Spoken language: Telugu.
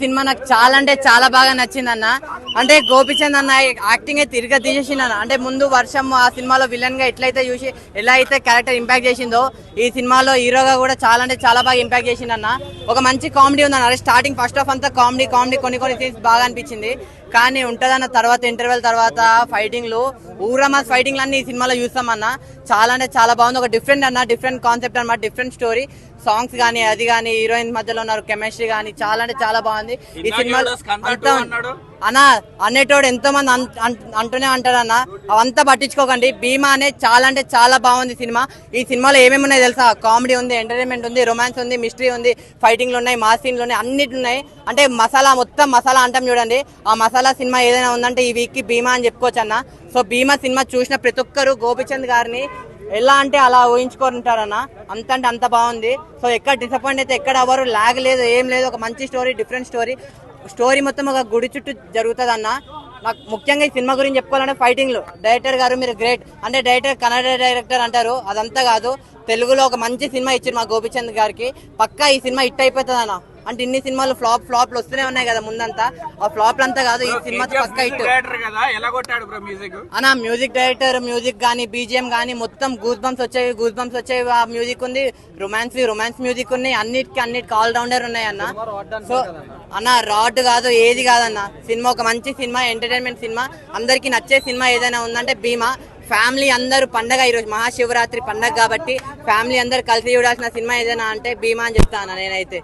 సినిమా నాకు చాలా అంటే చాలా బాగా నచ్చింది అన్న అంటే గోపిచంద్ అన్న యాక్టింగ్ అయితే తిరిగి తీసేసింది అన్న అంటే ముందు వర్షం ఆ సినిమాలో విలన్గా ఎట్లయితే చూసి ఎలా అయితే క్యారెక్టర్ ఇంపాక్ట్ చేసిందో ఈ సినిమాలో హీరోగా కూడా చాలా అంటే చాలా బాగా ఇంపాక్ట్ చేసింది అన్న ఒక మంచి కామెడీ ఉంది అన్న స్టార్టింగ్ ఫస్ట్ ఆఫ్ అంతా కామెడీ కామెడీ కొన్ని కొన్ని సీన్స్ బాగా అనిపించింది. కానీ ఉంటదన్న తర్వాత ఇంటర్వెల్ తర్వాత ఫైటింగ్లు ఊరమా ఫైటింగ్లు అన్ని ఈ సినిమాలో చూస్తామన్న చాలా అంటే చాలా బాగుంది. ఒక డిఫరెంట్ అన్న డిఫరెంట్ కాన్సెప్ట్ అన్నమాట డిఫరెంట్ స్టోరీ సాంగ్స్ కానీ అది కానీ హీరోయిన్ మధ్యలో ఉన్నారు కెమిస్ట్రీ కానీ చాలా అంటే చాలా బాగుంది. ఈ సినిమాలో అంతా అన్న అనేటోడు ఎంతో మంది అంటూనే అంటారు అన్న అవంతా పట్టించుకోకండి. భీమా అనే చాలా అంటే చాలా బాగుంది సినిమా. ఈ సినిమాలో ఏమేమి ఉన్నాయి తెలుసా? కామెడీ ఉంది ఎంటర్టైన్మెంట్ ఉంది రొమాన్స్ ఉంది మిస్టరీ ఉంది ఫైటింగ్లు ఉన్నాయి మా సీన్లు ఉన్నాయి అన్నిటి ఉన్నాయి. అంటే మసాలా మొత్తం మసాలా అంటాం చూడండి. ఆ మసాలా సినిమా ఏదైనా ఉందంటే ఈ వీక్కి భీమా అని చెప్పుకోవచ్చు అన్న. సో భీమా సినిమా చూసిన ప్రతి ఒక్కరు గోపిచంద్ గారిని ఎలా అంటే అలా ఊహించుకుంటారన్న అంత అంటే అంత బాగుంది. సో ఎక్కడ డిసప్పాయింట్ అయితే ఎక్కడ ఎవరు లాగ్ లేదు ఏం లేదు. ఒక మంచి స్టోరీ డిఫరెంట్ స్టోరీ స్టోరీ మొత్తం ఒక గుడి చుట్టూ జరుగుతుంది అన్న నాకు ముఖ్యంగా ఈ సినిమా గురించి చెప్పుకోవాలంటే ఫైటింగ్లు. డైరెక్టర్ గారు మీరు గ్రేట్. అంటే డైరెక్టర్ కన్నడ డైరెక్టర్ అంటారు. అదంతా కాదు. తెలుగులో ఒక మంచి సినిమా ఇచ్చారు మా గోపిచంద్ గారికి. పక్కా ఈ సినిమా హిట్ అయిపోతుంది అన్న అంటే ఇన్ని సినిమాలు ఫ్లాప్ ఫ్లాప్లు వస్తూనే ఉన్నాయి కదా ముందంతా. ఆ ఫ్లాప్లు అంతా కాదు ఈ సినిమా పక్కా హిట్. డైరెక్టర్ కదా ఎలా కొట్టాడు బ్రో మ్యూజిక్ అన్న మ్యూజిక్ డైరెక్టర్ మ్యూజిక్ కానీ బీజిఎం కానీ మొత్తం గూస్ బంప్స్ వచ్చాయి గూస్ బంప్స్ వచ్చాయి. ఆ మ్యూజిక్ ఉంది రొమాన్స్ రొమాన్స్ మ్యూజిక్ ఉన్నాయి అన్నిటికి అన్నిటికి ఆల్ రౌండర్ ఉన్నాయి అన్న. సో అన్న రాడ్ కాదు ఏది కాదన్న. సినిమా ఒక మంచి సినిమా ఎంటర్టైన్మెంట్ సినిమా. అందరికి నచ్చే సినిమా ఏదైనా ఉందంటే భీమా. ఫ్యామిలీ అందరూ పండగ ఈరోజు మహాశివరాత్రి పండగ కాబట్టి ఫ్యామిలీ అందరూ కలిసి చూడాల్సిన సినిమా ఏదైనా అంటే భీమా అని చెప్తాను నేనైతే.